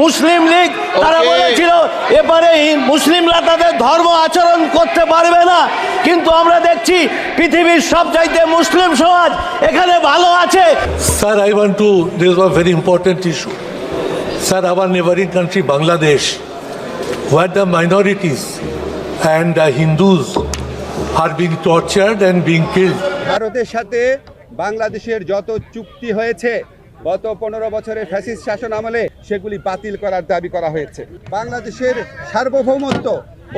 মুসলিম লীগ তারা বলেছিল এবারে মুসলিমরা তাদের ধর্ম আচরণ করতে পারবে না। কিন্তু আমরা দেখছি পৃথিবীর সব চাইতে মুসলিম সমাজ এখানে ভালো আছে। Sir I want to this was very important issue sir our neighbouring country Bangladesh where the minorities and the Hindus are being tortured and being kill ভারতের সাথে বাংলাদেশের যত চুক্তি হয়েছে গত পনেরো বছরের ফ্যাসিস্ট শাসন আমলে সেগুলি বাতিল করার দাবি করা হয়েছে। বাংলাদেশের সার্বভৌমত্ব,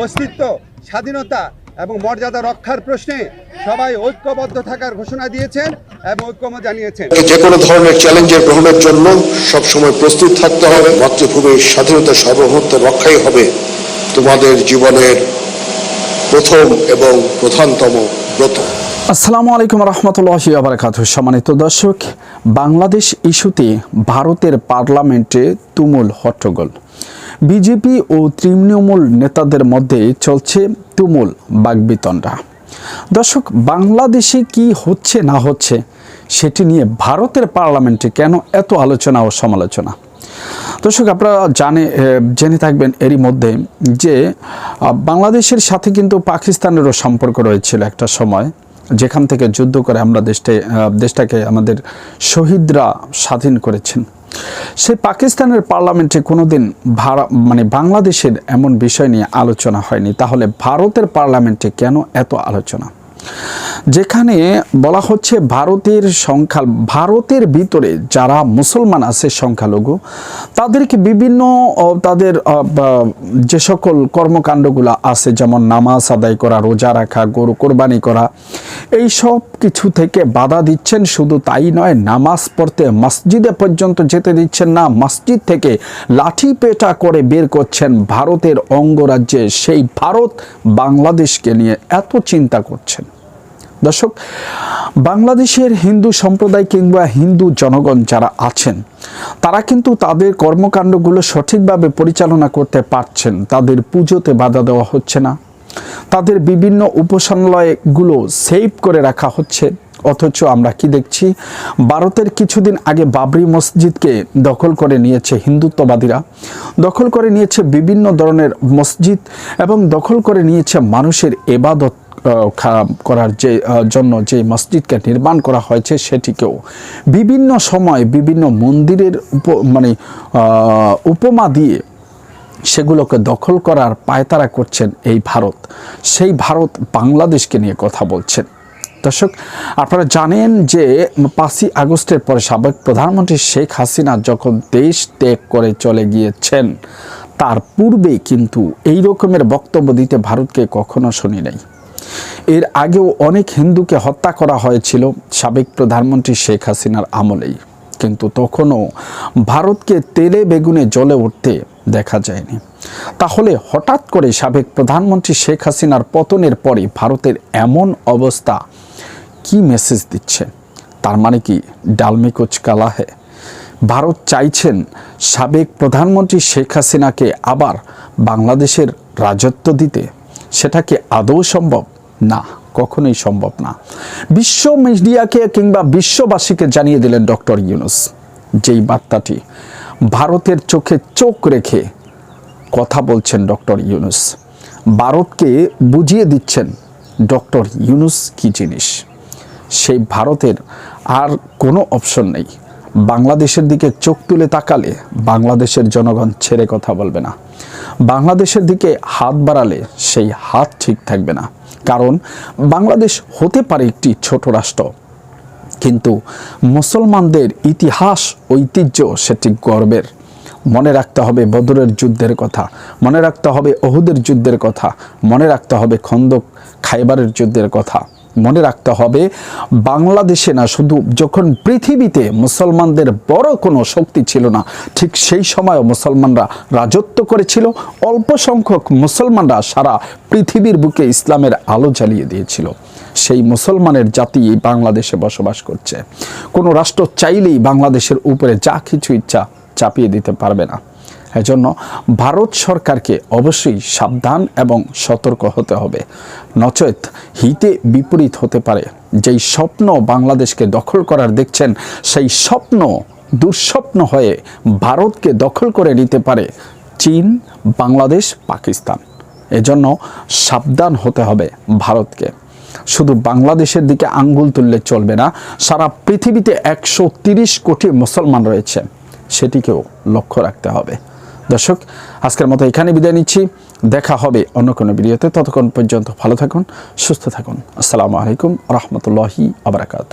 অস্তিত্ব, স্বাধীনতা এবং মর্যাদা রক্ষার প্রশ্নে সবাই ঐক্যবদ্ধ থাকার ঘোষণা দিয়েছেন এবং ঐক্যমত জানিয়েছেন। যে কোনো ধরনের চ্যালেঞ্জের গ্রহণের জন্য সবসময় প্রস্তুত থাকতে হবে, মাতৃভূমির স্বাধীনতা, সার্বভৌমত্ব রক্ষাই হবে তোমাদের জীবনের প্রথম এবং প্রধানতম ব্রত। আসসালামু আলাইকুম রহমতুল্লাহি আবরাকাত সম্মানিত দর্শক, বাংলাদেশ ইস্যুতে ভারতের পার্লামেন্টে তুমুল হট্টগোল। বিজেপি ও তৃণমূল নেতাদের মধ্যে চলছে তুমুল বাগবিতণ্ডা। দর্শক, বাংলাদেশে কি হচ্ছে না হচ্ছে সেটি নিয়ে ভারতের পার্লামেন্টে কেন এত আলোচনা ও সমালোচনা? দর্শক, আপনারা জানে জেনে থাকবেন এরই মধ্যে যে বাংলাদেশের সাথে কিন্তু পাকিস্তানেরও সম্পর্ক রয়েছিল একটা সময়। যেখান থেকে যুদ্ধ করে আমরা দেশটা দেশটাকে আমাদের শহীদরা স্বাধীন করেছেন। সে পাকিস্তানের পার্লামেন্টে কোনোদিন মানে বাংলাদেশের এমন বিষয় নিয়ে আলোচনা হয়নি। তাহলে ভারতের পার্লামেন্টে কেন এত আলোচনা? যেখানে বলা হচ্ছে ভারতের সংখ্যা, ভারতের ভিতরে যারা মুসলমান আছে সংখ্যালঘু, তাদেরকে বিভিন্ন তাদের যে সকল কর্মকাণ্ডগুলো আছে, যেমন নামাজ আদায় করা, রোজা রাখা, গরু কোরবানি করা, এই সব কিছু থেকে বাধা দিচ্ছেন। শুধু তাই নয়, নামাজ পড়তে মসজিদে পর্যন্ত যেতে দিচ্ছেন না, মসজিদ থেকে লাঠি পেটা করে বের করছেন ভারতের অঙ্গরাজ্যে। সেই ভারত বাংলাদেশকে নিয়ে এত চিন্তা করছেন। দর্শক, বাংলাদেশের হিন্দু সম্প্রদায় কিংবা হিন্দু জনগণ যারা আছেন, তারা কিন্তু তাদের কর্মকাণ্ডগুলো সঠিকভাবে পরিচালনা করতে পারছেন। তাদের পুজোতে বাধা দেওয়া হচ্ছে না। তাদের বিভিন্ন উপাসনালয়গুলো সেভ করে রাখা হচ্ছে। অথচ আমরা কি দেখছি, ভারতের কিছুদিন আগে বাবরি মসজিদকে দখল করে নিয়েছে হিন্দুত্ববাদীরা। দখল করে নিয়েছে বিভিন্ন ধরনের মসজিদ এবং দখল করে নিয়েছে মানুষের এবাদত। করার যে জন্য যে মসজিদকে নির্মাণ করা হয়েছে সেটিকেও বিভিন্ন সময় বিভিন্ন মন্দিরের উপ মানে উপমা দিয়ে সেগুলোকে দখল করার পায়তারা করছেন এই ভারত। সেই ভারত বাংলাদেশকে নিয়ে কথা বলছেন। দর্শক, আপনারা জানেন যে পাঁচই আগস্টের পরে সাবেক প্রধানমন্ত্রী শেখ হাসিনা যখন দেশ ত্যাগ করে চলে গিয়েছেন, তার পূর্বে কিন্তু এই রকমের বক্তব্য দিতে ভারতকে কখনো শুনি নাই। এর আগেও অনেক হিন্দুকে হত্যা করা হয়েছিল সাবেক প্রধানমন্ত্রী শেখ হাসিনার আমলেই। কিন্তু তখনও ভারতকে তেলে বেগুনে জ্বলে উঠতে দেখা যায়নি। তাহলে হঠাৎ করে সাবেক প্রধানমন্ত্রী শেখ হাসিনার পতনের পরে ভারতের এমন অবস্থা কি মেসেজ দিচ্ছে? তার মানে কি ডালমে কুচ কালা হে ভারত চাইছেন সাবেক প্রধানমন্ত্রী শেখ হাসিনাকে আবার বাংলাদেশের রাজত্ব দিতে। সেটা কি আদৌ সম্ভব? না, কখনোই সম্ভব না। বিশ্ব মিডিয়াকে কিংবা বিশ্ববাসীকে জানিয়ে দিলেন ডক্টর ইউনুস, যেই বার্তাটি ভারতের চোখে চোখ রেখে কথা বলছেন ডক্টর ইউনুস, ভারতকে বুঝিয়ে দিচ্ছেন ডক্টর ইউনুস কি জিনিস। সেই ভারতের আর কোনো অপশন নেই। বাংলাদেশের দিকে চোখ তুলে তাকালে বাংলাদেশের জনগণ ছেড়ে কথা বলবে না। বাংলাদেশের দিকে হাত বাড়ালে সেই হাত ঠিক থাকবে না। কারণ বাংলাদেশ হতে পারে একটি ছোট রাষ্ট্র। কিন্তু মুসলমানদের ইতিহাস, ঐতিহ্য সেটি গর্বের। মনে রাখতে হবে বদরের যুদ্ধের কথা, মনে রাখতে হবে অহুদের যুদ্ধের কথা, মনে রাখতে হবে খন্দক খাইবারের যুদ্ধের কথা। মনে রাখতে হবে, বাংলাদেশে না, শুধু যখন পৃথিবীতে মুসলমানদের বড় কোনো শক্তি ছিল না, ঠিক সেই সময়ও মুসলমানরা রাজত্ব করেছিল। অল্প সংখ্যক মুসলমানরা সারা পৃথিবীর বুকে ইসলামের আলো জ্বালিয়ে দিয়েছিল। সেই মুসলমানের জাতি বাংলাদেশে বসবাস করছে। কোনো রাষ্ট্র চাইলেই বাংলাদেশের উপরে যা কিছু ইচ্ছা চাপিয়ে দিতে পারবে না। এজন্য ভারত সরকারকে অবশ্যই সাবধান এবং সতর্ক হতে হবে। নচেত হিতে বিপরীত হতে পারে। যেই স্বপ্ন বাংলাদেশকে দখল করার দেখছেন, সেই স্বপ্ন দুঃস্বপ্ন হয়ে ভারতকে দখল করে নিতে পারে চীন, বাংলাদেশ, পাকিস্তান। এজন্য সাবধান হতে হবে ভারতকে। শুধু বাংলাদেশের দিকে আঙ্গুল তুললে চলবে না, সারা পৃথিবীতে একশো কোটি মুসলমান রয়েছে। সেটিকেও লক্ষ্য রাখতে হবে। দর্শক, আজকের মতো এখানে বিদায় নিচ্ছি। দেখা হবে অন্য কোনো ভিডিওতে। ততক্ষণ পর্যন্ত ভালো থাকুন, সুস্থ থাকুন। আসসালামু আলাইকুম রহমতুল্লাহি আবরাকাত